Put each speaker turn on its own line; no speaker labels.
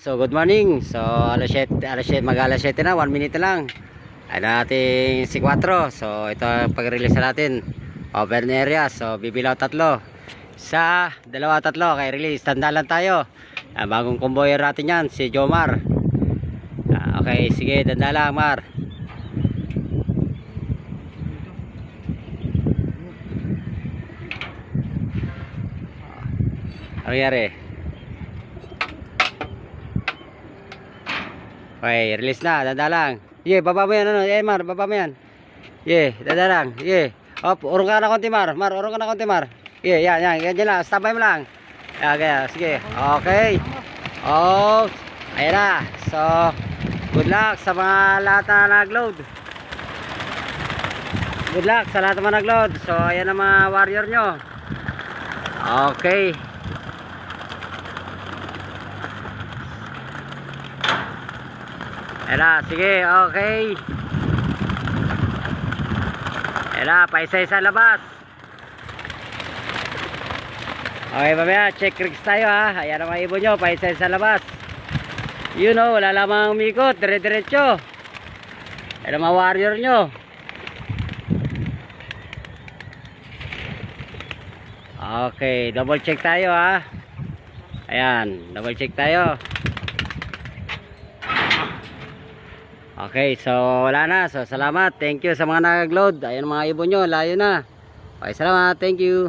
So good morning. So alas 7, alas 7 mag alas 7 na, 1 minute na lang. Ay natin si 4. So ito ang pag-release na natin. Open area. So bibilaw tatlo. Sa dalawa tatlo kay release. Tanda tayo. Ah, bagong convoyer natin yan si Jomar. Ah, okay, sige, tanda lang Mar. Ano nangyari? Okay, release na, dada lang. Ye, baba mo yan, ano, eh, Mar, baba mo yan. Ye, dada lang, ye. Op, urong ka na konti, Mar. Mar, urong ka na konti, Mar. Ye, yan, yan, ganyan lang, standby mo lang. Ganyan, sige, okay. Oh, ayan na. So, good luck sa mga lahat na nag-load. Good luck sa lahat mga nag-load. So, ayan ang mga warrior nyo. Okay. Ela, sige, okay. Ela, paisa-isa labas. Okay, mamaya, check rigs tayo ha. Ayan ang mga ibon nyo, paisa-isa labas. You know, wala lamang umikot, dire-diretso. Ayan ang mga warrior nyo. Okay, double check tayo ha. Ayan, double check tayo. Okay, so wala na. So salamat. Thank you sa mga nag-load. Ayan mga ibon nyo, layo na. Okay, salamat. Thank you.